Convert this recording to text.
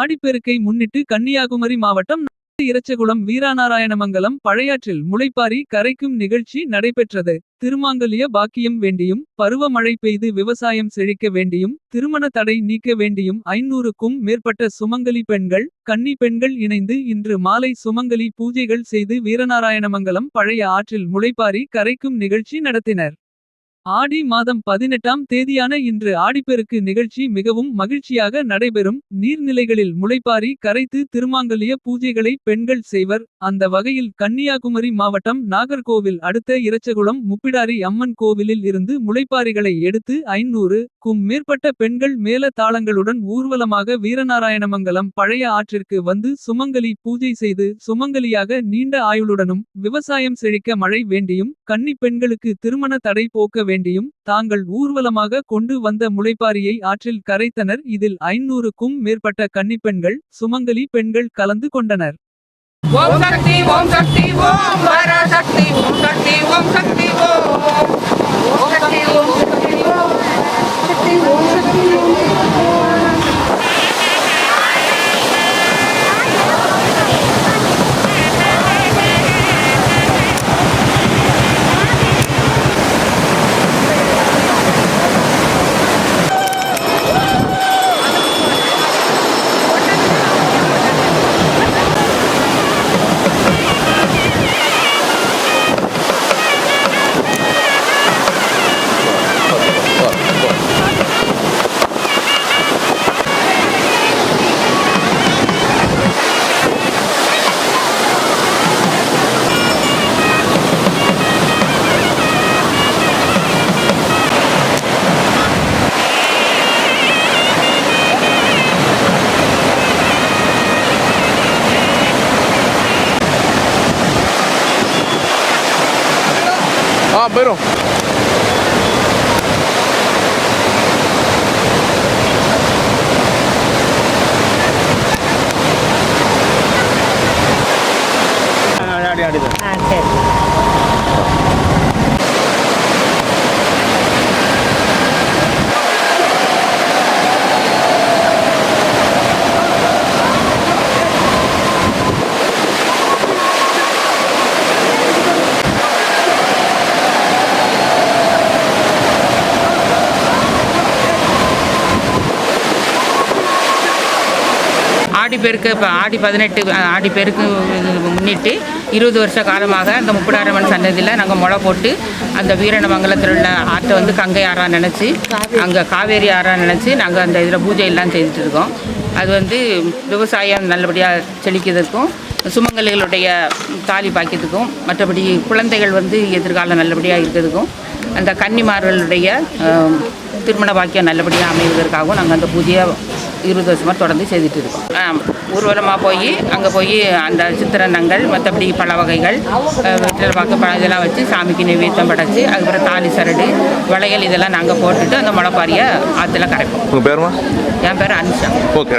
ஆடிப்பெருக்கை முன்னிட்டு கன்னியாகுமரி மாவட்டம் இறச்சகுளம் வீராநாராயணமங்கலம் பழையாற்றில் முளைப்பாரி கரைக்கும் நிகழ்ச்சி நடைபெற்றது. திருமாங்கல்ய பாக்கியம் வேண்டியும் பருவமழை பெய்து விவசாயம் செழிக்க வேண்டியும். திருமண தடை நீக்க வேண்டியும் ஐநூறுக்கும் மேற்பட்ட சுமங்கலி பெண்கள். கன்னி பெண்கள் இணைந்து இன்று மாலை சுமங்கலி பூஜைகள் செய்து வீரநாராயணமங்கலம் பழைய ஆற்றில் முளைப்பாரி கரைக்கும் நிகழ்ச்சி நடத்தினர். ஆடி மாதம் பதினெட்டாம் தேதியான இன்று ஆடிப்பெருக்கு நிகழ்ச்சி மிகவும் மகிழ்ச்சியாக நடைபெறும். நீர்நிலைகளில் முளைப்பாரி கரைத்து திருமாங்கலிய பூஜைகளை பெண்கள் செய்வர். அந்த வகையில் கன்னியாகுமரி மாவட்டம் நாகர்கோவில் அடுத்த இறச்சகுளம் முப்பிடாரி அம்மன் கோவிலில் இருந்து முளைப்பாரிகளை எடுத்து ஐநூறு. க்கும் மேற்பட்ட பெண்கள் மேல தாளங்களுடன் ஊர்வலமாக வீரநாராயணமங்கலம் பழைய ஆற்றிற்கு வந்து சுமங்கலி பூஜை செய்து சுமங்கலியாக நீண்ட ஆயுளுடனும் விவசாயம் செழிக்க மழை வேண்டியும் கன்னி பெண்களுக்கு திருமண தடை போக்க வேண்டியும் தாங்கள் ஊர்வலமாக கொண்டு வந்த முளைப்பாரியை ஆற்றில் கரைத்தனர். இதில் ஐநூறுக்கும் மேற்பட்ட கன்னிப்பெண்கள் சுமங்கலி பெண்கள் கலந்து கொண்டனர். ஓம் சக்தி ஓம் சக்தி ஓம் சக்தி ஓம் சக்தி ஓம் சக்தி ஓம். Ah, pero... ஆடி பெருக்கு இப்போ ஆடி பதினெட்டு ஆடி பெருக்கு முன்னிட்டு இருபது வருஷ காலமாக அந்த முப்படாரம்மன் சன்னதியில் நாங்கள் முளை போட்டு அந்த வீரணமங்கலத்தில் உள்ள ஆற்றை வந்து கங்கை ஆறா நினச்சி அங்கே காவேரி ஆறா நினச்சி நாங்கள் அந்த இதில் பூஜையெல்லாம் செய்துட்டு இருக்கோம். அது வந்து விவசாயம் நல்லபடியாக செழிக்கிறதுக்கும் சுமங்கலிகளுடைய தாலி பாக்கியத்துக்கும் மற்றபடி குழந்தைகள் வந்து எதிர்காலம் நல்லபடியாக இருக்கிறதுக்கும் அந்த கன்னிமார்களுடைய திருமண பாக்கியம் நல்லபடியாக அமைவதற்காகவும் நாங்கள் அந்த பூஜையை இருபது வருஷமாக தொடர்ந்து செய்துட்டு இருக்கோம். ஊர்வலமாக போய் அங்கே போய் அந்த சித்திரனங்கள் மற்றபடி பல வகைகள் வெற்றிலை பாக்கு பழம் இதெல்லாம் வச்சு சாமிக்கு நைவேத்தியம் படைச்சு அதுக்கப்புறம் தாலி சரடு வளையல் இதெல்லாம் நாங்கள் போட்டுட்டு அந்த முளைப்பாரியை ஆற்றுல கரைப்போம். உங்கள் பேருமா என் பேர் அனுஷா. ஓகே